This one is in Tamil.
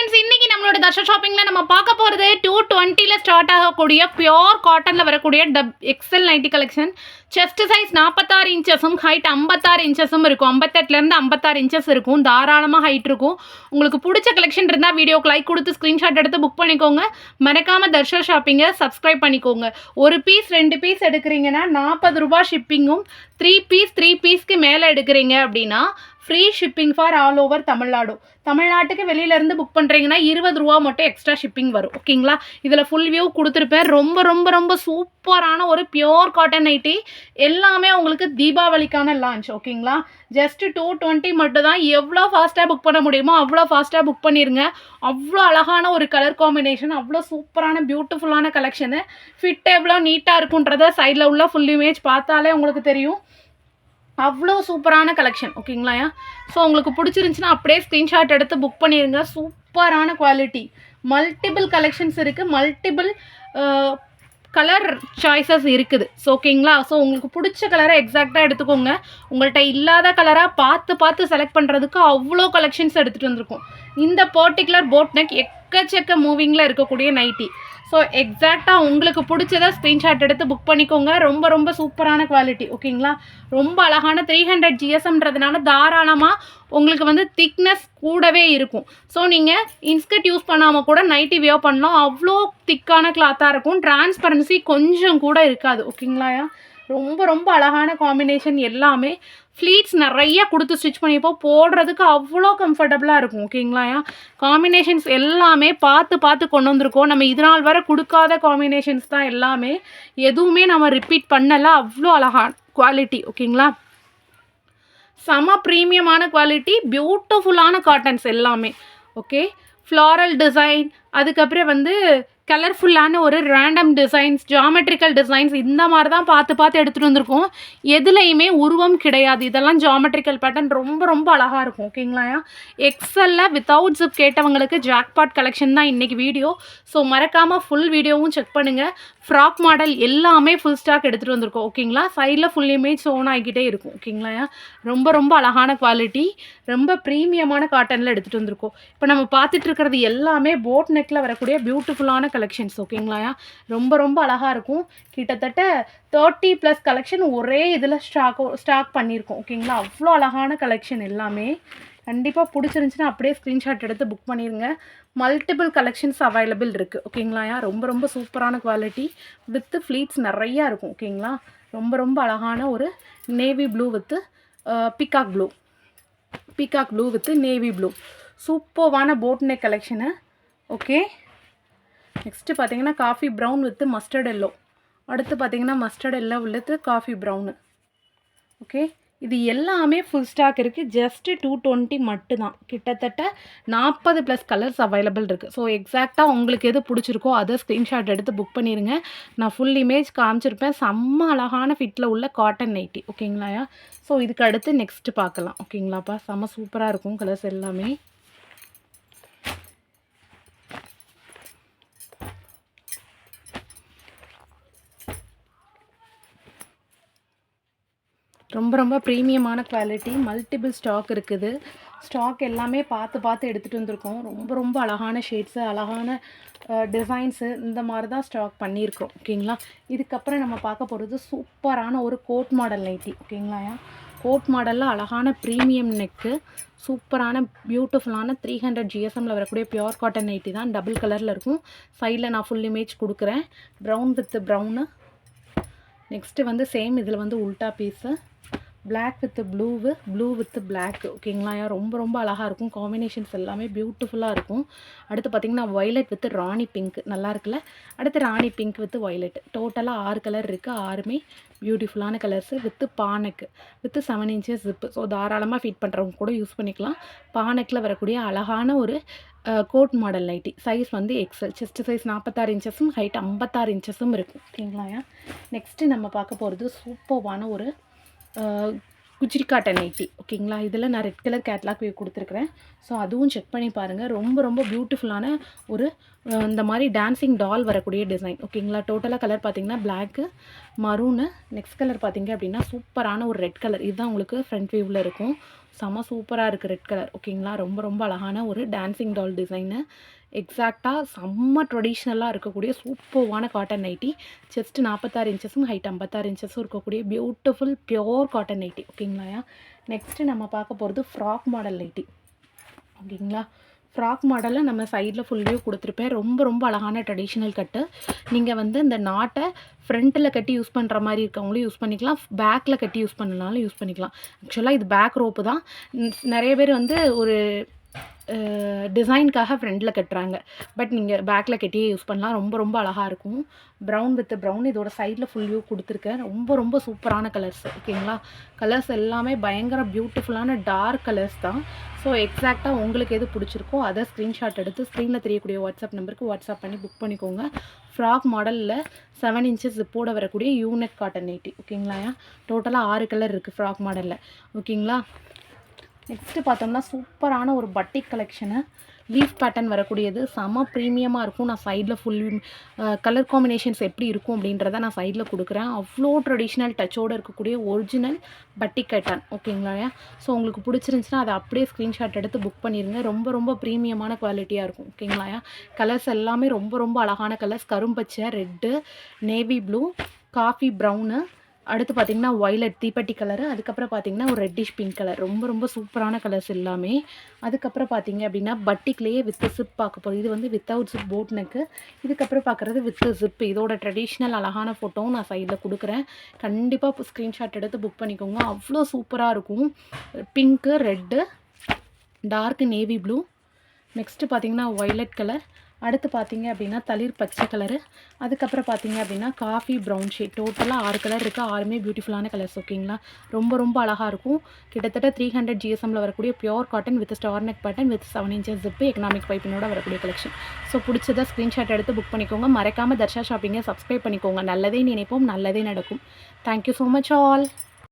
ஃப்ரெண்ட்ஸ் இன்னைக்கு நம்மளோட தர்ஷா ஷாப்பிங்கில் நம்ம பார்க்க போகிறது டூ டுவெண்ட்டியில் ஸ்டார்ட் ஆகக்கூடிய பியோர் காட்டனில் வரக்கூடிய dub Excel nighty collection chest size நாற்பத்தாறு இன்ச்சஸும் ஹைட் ஐம்பத்தாறு இன்ச்சஸும் இருக்கும். ஐம்பத்தெட்டுலேருந்து ஐம்பத்தாறு இன்ச்சஸ் இருக்கும். தாராளமாக ஹைட் இருக்கும். உங்களுக்கு பிடிச்ச கலெக்ஷன் இருந்தால் வீடியோக்கு லைக் கொடுத்து ஸ்க்ரீன்ஷாட் எடுத்து புக் பண்ணிக்கோங்க. மறக்காமல் தர்ஷா ஷாப்பிங்கை சப்ஸ்கிரைப் பண்ணிக்கோங்க. ஒரு பீஸ் ரெண்டு பீஸ் எடுக்கிறீங்கன்னா நாற்பது ரூபா ஷிப்பிங்கும் த்ரீ பீஸ் த்ரீ பீஸ்க்கு மேலே எடுக்கிறீங்க அப்படின்னா free shipping for all over Tamil Nadu தமிழ்நாட்டுக்கு வெளியிலேருந்து புக் பண்ணுறீங்கன்னா இருபது ரூபா மட்டும் எக்ஸ்ட்ரா ஷிப்பிங் வரும். ஓகேங்களா இதில் ஃபுல் வியூ கொடுத்துருப்பேன். ரொம்ப ரொம்ப ரொம்ப சூப்பரான ஒரு பியோர் காட்டன் நைட்டி எல்லாமே உங்களுக்கு தீபாவளிக்கான லான்ச் ஓகேங்களா ஜஸ்ட் டூ டுவெண்ட்டி மட்டும் தான் எவ்வளோ ஃபாஸ்ட்டாக புக் பண்ண முடியுமோ அவ்வளோ ஃபாஸ்ட்டாக புக் பண்ணிடுங்க அவ்வளோ அழகான ஒரு கலர் காம்பினேஷன் அவ்வளோ சூப்பரான பியூட்டிஃபுல்லான கலெக்ஷனு ஃபிட் எவ்வளோ நீட்டாக இருக்குன்றத சைடில் உள்ள ஃபுல் இமேஜ் பார்த்தாலே உங்களுக்கு தெரியும். அவ்வளோ சூப்பரான கலெக்ஷன் ஓகேங்களா ஸோ உங்களுக்கு பிடிச்சிருந்துச்சின்னா அப்படியே ஸ்க்ரீன்ஷாட் எடுத்து புக் பண்ணிடுங்க சூப்பரான குவாலிட்டி மல்டிபிள் கலெக்ஷன்ஸ் இருக்குது மல்டிபிள் கலர் சாய்ஸஸ் இருக்குது. ஸோ ஓகேங்களா ஸோ உங்களுக்கு பிடிச்ச கலரை எக்ஸாக்டாக எடுத்துக்கோங்க. உங்கள்கிட்ட இல்லாத கலராக பார்த்து பார்த்து செலக்ட் பண்ணுறதுக்கு அவ்வளோ கலெக்ஷன்ஸ் எடுத்துகிட்டு வந்திருக்கும். இந்த பர்டிகுலர் போட் நெக் எக்கச்சக்க மூவிங்கில் இருக்கக்கூடிய நைட்டி ஸோ எக்ஸாக்டாக உங்களுக்கு பிடிச்சதை ஸ்க்ரீன்ஷாட் எடுத்து புக் பண்ணிக்கோங்க. ரொம்ப ரொம்ப சூப்பரான குவாலிட்டி ஓகேங்களா? ரொம்ப அழகான த்ரீ ஹண்ட்ரட் ஜிஎஸ்எம்ன்றதுனால தாராளமாக உங்களுக்கு வந்து திக்னஸ் கூடவே இருக்கும். ஸோ நீங்கள் இன்ஸ்கர்ட் யூஸ் பண்ணாமல் கூட நைட்டி வியோ பண்ணலாம். அவ்வளோ திக்கான கிளாத்தாக இருக்கும். டிரான்ஸ்பரன்சி கொஞ்சம் கூட இருக்காது ஓகேங்களா ரொம்ப ரொம்ப அழகான காம்பினேஷன் எல்லாமே. ஃப்ளீட்ஸ் நிறைய கொடுத்து ஸ்டிச் பண்ணிப்போ போடுறதுக்கு அவ்வளோ கம்ஃபர்டபுளாக இருக்கும் ஓகேங்களா காம்பினேஷன்ஸ் எல்லாமே பார்த்து பார்த்து கொண்டு வந்திருக்கோம். நம்ம இது நாள் வரை கொடுக்காத காம்பினேஷன்ஸ் தான் எல்லாமே. எதுவுமே நம்ம ரிப்பீட் பண்ணலை. அவ்வளோ அழகான குவாலிட்டி ஓகேங்களா செம ப்ரீமியமான குவாலிட்டி பியூட்டிஃபுல்லான காட்டன்ஸ் எல்லாமே ஓகே ஃப்ளாரல் டிசைன் அதுக்கப்புறம் வந்து கலர்ஃபுல்லான ஒரு ரேண்டம் டிசைன்ஸ் ஜாமெட்ரிக்கல் டிசைன்ஸ் இந்த மாதிரி தான் பார்த்து பார்த்து எடுத்துகிட்டு வந்திருக்கோம். எதுலேயுமே உருவம் கிடையாது. இதெல்லாம் ஜாமெட்ரிக்கல் பேட்டர்ன் ரொம்ப ரொம்ப அழகாக இருக்கும். ஓகேங்களாயா எக்ஸலில் வித்தவுட் ஜிப் கேட்டவங்களுக்கு ஜாக்பாட் கலெக்ஷன் தான் இன்றைக்கி வீடியோ ஸோ மறக்காமல் ஃபுல் வீடியோவும் செக் பண்ணுங்கள் ஃப்ராக் மாடல் எல்லாமே ஃபுல் ஸ்டாக் எடுத்துகிட்டு வந்திருக்கோம். ஓகேங்களா சைடில் ஃபுல் இமேஜ் ஓன் ஆகிக்கிட்டே இருக்கும். ஓகேங்களாயா ரொம்ப ரொம்ப அழகான குவாலிட்டி ரொம்ப ப்ரீமியமான காட்டனில் எடுத்துகிட்டு வந்திருக்கோம். இப்போ நம்ம பார்த்துட்டு இருக்கிறது எல்லாமே போட் நெக்கில் வரக்கூடிய பியூட்டிஃபுல்லான கலெக்ஷன்ஸ் ஓகேங்களா ரொம்ப ரொம்ப அழகாக இருக்கும். கிட்டத்தட்ட தேர்ட்டி ப்ளஸ் கலெக்ஷன் ஒரே இதில் ஸ்டாக்கோ ஸ்டாக் பண்ணியிருக்கோம் ஓகேங்களா அவ்வளோ அழகான கலெக்ஷன் எல்லாமே. கண்டிப்பாக பிடிச்சிருந்துச்சின்னா அப்படியே ஸ்க்ரீன்ஷாட் எடுத்து புக் பண்ணிடுங்க மல்டிபிள் கலெக்ஷன்ஸ் அவைலபிள் இருக்குது ஓகேங்களா ரொம்ப ரொம்ப சூப்பரான குவாலிட்டி வித்து ஃப்ளீட்ஸ் நிறையா இருக்கும் ஓகேங்களா ரொம்ப ரொம்ப அழகான ஒரு navy blue with peacock blue peacock blue with navy blue சூப்பர்வான boat neck collection okay next பார்த்தீங்கன்னா coffee brown with mustard yellow அடுத்து பார்த்தீங்கன்னா mustard yellow with coffee brown okay இது எல்லாமே ஃபுல் ஸ்டாக் இருக்குது ஜஸ்ட்டு டூ டுவெண்ட்டி மட்டும்தான். கிட்டத்தட்ட நாற்பது ப்ளஸ் கலர்ஸ் அவைலபிள் இருக்குது ஸோ எக்ஸாக்டாக உங்களுக்கு எது பிடிச்சிருக்கோ அதை ஸ்க்ரீன்ஷாட் எடுத்து புக் பண்ணிடுங்க நான் ஃபுல் இமேஜ் காமிச்சிருப்பேன். செம்ம அழகான ஃபிட்டில் உள்ள காட்டன் நைட்டி ஓகேங்களாயா ஸோ இதுக்கு அடுத்து நெக்ஸ்ட்டு பார்க்கலாம். ஓகேங்களாப்பா செம்ம சூப்பராக இருக்கும் கலர்ஸ் எல்லாமே. ரொம்ப ரொம்ப ப்ரீமியமான குவாலிட்டி. மல்டிபிள் ஸ்டாக் இருக்குது. ஸ்டாக் எல்லாமே பார்த்து பார்த்து எடுத்துகிட்டு வந்திருக்கோம். ரொம்ப ரொம்ப அழகான ஷேட்ஸு அழகான டிசைன்ஸு இந்த மாதிரி தான் ஸ்டாக் பண்ணியிருக்கோம் ஓகேங்களா? இதுக்கப்புறம் நம்ம பார்க்க போகிறது சூப்பரான ஒரு கோட் மாடல் நைட்டி. ஓகேங்களா கோட் மாடலில் அழகான ப்ரீமியம் நெக்கு. சூப்பரான பியூட்டிஃபுல்லான த்ரீ ஹண்ட்ரட் ஜிஎஸ்எம்மில் வரக்கூடிய பியோர் காட்டன் நைட்டி தான். டபுள் கலரில் இருக்கும். சைடில் நான் ஃபுல் இமேஜ் கொடுக்குறேன். ப்ரௌன் வித் ப்ரௌனு நெக்ஸ்ட்டு வந்து சேம் இதில் வந்து உல்ட்டா piece black with blue blue with black ஓகேங்களா ரொம்ப ரொம்ப அழகாக இருக்கும். காம்பினேஷன்ஸ் எல்லாமே பியூட்டிஃபுல்லாக இருக்கும். அடுத்து பார்த்திங்கன்னா வயலட் வித் ராணி பிங்க் நல்லா இருக்குல்ல? அடுத்து ராணி பிங்க் வித் வயலட் டோட்டலாக ஆறு கலர் இருக்குது ஆறுமே பியூட்டிஃபுல்லான colours with பானக்கு with seven inches zip so தாராளமாக ஃபிட் பண்ணுறவங்க கூட யூஸ் பண்ணிக்கலாம். பானக்கில் வரக்கூடிய அழகான ஒரு கோட் மாடல் நைட்டி சைஸ் வந்து எக்ஸல் செஸ்ட் சைஸ் நாற்பத்தாறு இன்ச்சஸும் ஹைட் ஐம்பத்தாறு இன்ச்சஸும் இருக்கும். ஓகேங்களா நெக்ஸ்ட்டு நம்ம பார்க்க போகிறது சூப்பர்வான ஒரு குஜிரி காட்டன் நைட்டி ஓகேங்களா? இதில் நான் ரெட் கலர் கேட்லாக் கொடுத்துருக்குறேன். ஸோ அதுவும் செக் பண்ணி பாருங்கள் ரொம்ப ரொம்ப பியூட்டிஃபுல்லான ஒரு இந்த மாதிரி டான்சிங் டால் வரக்கூடிய டிசைன் ஓகேங்களா? டோட்டலாக கலர் பார்த்தீங்கன்னா பிளாக்கு மரூனு நெக்ஸ்ட் கலர் பார்த்தீங்க அப்படின்னா சூப்பரான ஒரு ரெட் கலர் இதுதான் உங்களுக்கு ஃப்ரண்ட் வியூவில் இருக்கும். செம சூப்பராக இருக்குது ரெட் கலர் ஓகேங்களா? ரொம்ப ரொம்ப அழகான ஒரு டான்சிங் டால் டிசைனு எக்ஸாக்டாக செம்ம ட்ரெடிஷ்னலாக இருக்கக்கூடிய சூப்பர்வான காட்டன் நைட்டி செஸ்ட் நாற்பத்தாறு இன்ச்சஸும் ஹைட் ஐம்பத்தாறு இன்ச்சஸும் இருக்கக்கூடிய பியூட்டிஃபுல் பியோர் காட்டன் நைட்டி ஓகேங்களா நெக்ஸ்ட்டு நம்ம பார்க்க போகிறது ஃப்ராக் மாடல் நைட்டி ஓகேங்களா ஃப்ராக் மாடலில் நம்ம சைடில் ஃபுல்லியும் கொடுத்துருப்பேன். ரொம்ப ரொம்ப அழகான ட்ரெடிஷ்னல் கட்டு நீங்கள் வந்து இந்த நாட்டை ஃப்ரண்ட்டில் கட்டி யூஸ் பண்ணுற மாதிரி இருக்கவங்களும் யூஸ் பண்ணிக்கலாம். பேக்கில் கட்டி யூஸ் பண்ணனாலும் யூஸ் பண்ணிக்கலாம். ஆக்சுவலாக இது பேக் ரோப்பு தான். நிறைய பேர் வந்து ஒரு டிசைனுக்காக ஃப்ரண்டில் கட்டுறாங்க. பட் நீங்கள் பேக்கில் கட்டியே யூஸ் பண்ணலாம். ரொம்ப ரொம்ப அழகாக இருக்கும். ப்ரௌன் வித் ப்ரௌன் இதோட சைடில் ஃபுல் வியூ கொடுத்துருக்கேன் ரொம்ப ரொம்ப சூப்பரான கலர்ஸ் ஓகேங்களா கலர்ஸ் எல்லாமே பயங்கர பியூட்டிஃபுல்லான டார்க் கலர்ஸ் தான். ஸோ எக்ஸாக்டாக உங்களுக்கு எது பிடிச்சிருக்கோ அதை ஸ்க்ரீன்ஷாட் எடுத்து ஸ்க்ரீனில் தெரியக்கூடிய வாட்ஸ்அப் நம்பருக்கு வாட்ஸ்அப் பண்ணி புக் பண்ணிக்கோங்க. ஃப்ராக் மாடலில் செவன் இன்ச்சஸ் ஜிப்போட வரக்கூடிய யூனிக் காட்டன் நைட்டி ஓகேங்களா டோட்டலாக ஆறு கலர் இருக்குது ஃப்ராக் மாடலில் ஓகேங்களா நெக்ஸ்ட்டு பார்த்தோம்னா சூப்பரான ஒரு பட்டிக் கலெக்ஷனு லீஃப் பேட்டர்ன் வரக்கூடியது. செம ப்ரீமியமாக இருக்கும். நான் சைடில் ஃபுல் கலர் காம்பினேஷன்ஸ் எப்படி இருக்கும் அப்படின்றத நான் சைடில் கொடுக்குறேன். அவ்வளோ ட்ரெடிஷ்னல் டச்சோடு இருக்கக்கூடிய ஒரிஜினல் பட்டிக் கட்டன் ஓகேங்களா ஸோ உங்களுக்கு பிடிச்சிருந்துச்சின்னா அதை அப்படியே ஸ்க்ரீன்ஷாட் எடுத்து புக் பண்ணிடுங்க ரொம்ப ரொம்ப ப்ரீமியமான குவாலிட்டியாக இருக்கும். ஓகேங்களா கலர்ஸ் எல்லாமே ரொம்ப ரொம்ப அழகான colours கரும்பச்சை red navy blue coffee brown அடுத்து பார்த்தீங்கன்னா ஒய்லட் தீப்பெட்டி கலரு அதுக்கப்புறம் பார்த்தீங்கன்னா ஒரு ரெட்டிஷ் பிங்க் கலர் ரொம்ப ரொம்ப சூப்பரான கலர்ஸ் எல்லாமே. அதுக்கப்புறம் பார்த்தீங்க அப்படின்னா பட்டிக்லேயே வித் சிப் பார்க்க போகிறோம் இது வந்து வித்தவுட் சிப் போட் நெக்கு இதுக்கப்புறம் பார்க்குறது வித் சிப் இதோட ட்ரெடிஷ்னல் அழகான ஃபோட்டோவும் நான் சைடில் கொடுக்குறேன். கண்டிப்பாக ஸ்க்ரீன்ஷாட் எடுத்து புக் பண்ணிக்கோங்க. அவ்வளோ சூப்பராக இருக்கும். Pink red dark navy blue next பார்த்தீங்கன்னா ஒய்லட் கலர் அடுத்து பார்த்தீங்க அப்படின்னா தளிர் பச்சை கலரு அதுக்கப்புறம் பார்த்தீங்க அப்படின்னா காஃபி ப்ரௌன் ஷேட் டோட்டலாக ஆறு கலர் இருக்குது ஆறுமே பியூட்டிஃபுல்லான கலர்ஸ் ஓகேங்களா ரொம்ப ரொம்ப அழகாக இருக்கும். கிட்டத்தட்ட த்ரீ ஹண்ட்ரட் ஜிஎஸ்எம்மில் வரக்கூடிய pure cotton with star neck button with seven inches zip economic பைப்பினோட வரக்கூடிய கலெக்ஷன் ஸோ பிடிச்சதை ஸ்க்ரீன்ஷாட் எடுத்து புக் பண்ணிக்கோங்க. மறக்காமல் தர்ஷா ஷாப்பிங்கை சப்ஸ்கிரைப் பண்ணிக்கோங்க. நல்லதே நினைப்போம் நல்லதே நடக்கும். Thank you so much all